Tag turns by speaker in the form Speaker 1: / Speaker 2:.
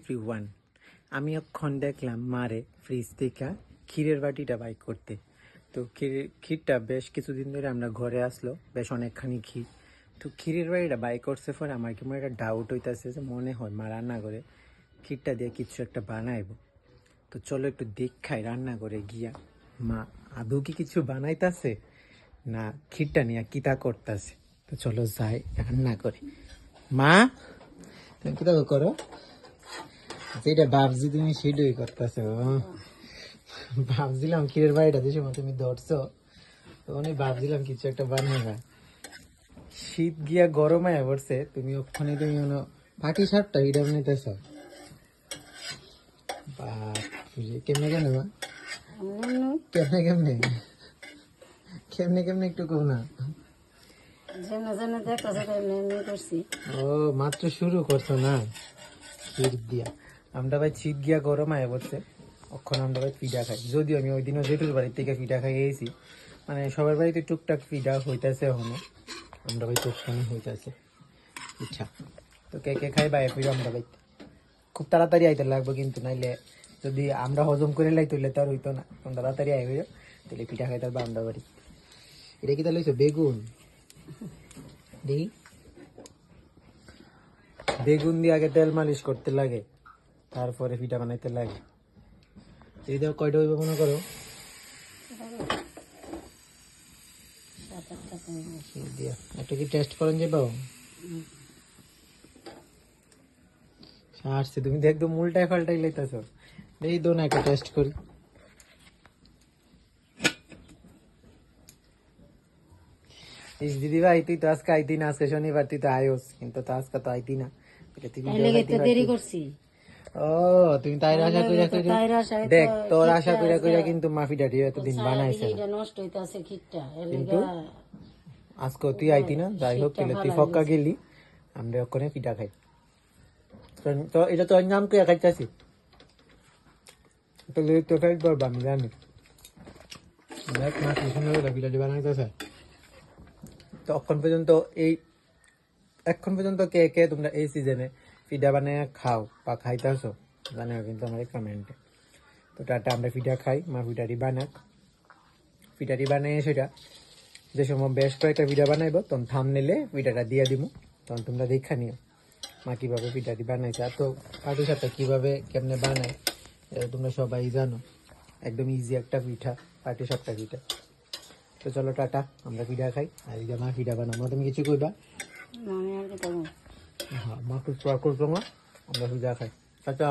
Speaker 1: Every one আমি অক্ষণ দেখলাম মারে ফ্রিজ থেকে ক্ষীরের বাটিটা বাই করতে। তো ক্ষীর, ক্ষীরটা বেশ কিছুদিন ধরে আমরা ঘরে আসলো, বেশ অনেকখানি ক্ষীর। তো ক্ষীরের বাড়িটা বাই করছে পরে আমার কি মনে একটা ডাউট হইতাছে যে মনে হয় মা রান্না করে ক্ষীরটা দিয়ে কিছু একটা বানাইবো। তো চলো একটু দেখাই রান্না করে গিয়া। মা আদৌ কি কিছু বানাইতাছে? না, ক্ষীরটা নিয়ে কিতা করতেছে? তো চলো যাই রান্না করে। মা, তুমি কিতা করো? যেটা ভাবছি তুমি সেটাই করতেছো ভাবছিলাম ক্ষীরের বাড়িটা যে তুমি ধরছো তখন ভাবছিলাম কিছু একটা বানাবা শীত গিয়া গরম পড়ছে তুমি ওখানে তুমি পাটি সাপটা এটা নিতেছ? কেমনে কেমনে মা? কেমনে কেমনে? কেমনে কেমনে একটু কম না। ও মাত্র শুরু করছ না? শীত দিয়া আমরা ভাই শীত গিয়া গরম আয় বলছে অক্ষণ আমরা ভাই পিঠা খাই। যদিও আমি ওই দিনও জেঠুর বাড়ির থেকে পিঠা খাই গেছি। মানে সবার বাড়িতে টুকটাক পিঠা হইতাছে এখনও। আমরা ভাই টুকটানি হইতেছে। পিঠা। তো কে কে খাই ভাই ফির আমরা ভাই। খুব তাড়াতাড়ি আইতে লাগবে কিন্তু, নাইলে যদি আমরা হজম করে লাই তুললে তার হইতো না। তখন তাড়াতাড়ি আই হইও, তাহলে পিঠা খাইতে পারব আমরা বাড়ি। এটা কি তাহলে হইছে বেগুন? দেখি। বেগুন দিয়ে আগে তেল মালিশ করতে লাগে। তারপরে পিঠা বানাইতে লাগে। এই দাও কয়টা হইব মনে করো? একটা কি টেস্ট করেন যে পাও আসছে তুমি তো একদম উল্টায় পাল্টাই লাইতেছ এই দো না একটা টেস্ট করি। ইস দিদি ভাই তুই তো আজকে আইতি না আজকে শনিবার তুই তো আয়োস কিন্তু তো আজকে তো আইতি না। তুই
Speaker 2: দেরি করছি।
Speaker 1: ও তুমি তাই আশা কইরা কইরা দেখ তোর আশা কইরা
Speaker 2: আছে।
Speaker 1: কইরা কিন্তু মাফিটা দিয়ে এতদিন বানাইছে
Speaker 2: এটা নষ্ট হইতাছে খিটটা
Speaker 1: কিন্তু
Speaker 2: লেগা
Speaker 1: আজকে তুই আইতি না যাই হোক তাহলে তুই ফক্কা গেলি আমরা ওখানে পিঠা খাই। তো- তো এটা তোর নাম খাইতেছি। তো খাই আমি জানি। দেখ মা কি সুন্দর করে পিঠাটি বানাইতেছে। তো এখন পর্যন্ত এই এখন পর্যন্ত কে কে তোমরা এই সিজনে পিঠা বানিয়ে খাও বা খাইতেছো, জানাও কিন্তু আমার কমেন্টে তো টাটা আমরা পিঠা খাই, মা পিঠাটি বানাক। পিঠাটি বানিয়ে সেটা যে সময় বেশ কয়েকটা পিঠা বানাইব, তখন থাম নিলে পিঠাটা দিয়ে দিব তখন তোমরা দেখা নিও মা কীভাবে পিঠাটি বানাইছে। আর তো পাটি সাপটা কীভাবে কেমনে বানায়, এটা তোমরা সবাই জানো। একদম ইজি একটা পিঠা, পাটি সাপটা পিঠা। তো চলো টাটা, আমরা পিঠা খাই। আর মা পিঠা বানাবো, তুমি কিছু কইবা?
Speaker 2: আমি আর কি করব
Speaker 1: হ্যাঁ মা কিছু করছ মা আমরা পিঠা খাই টাটা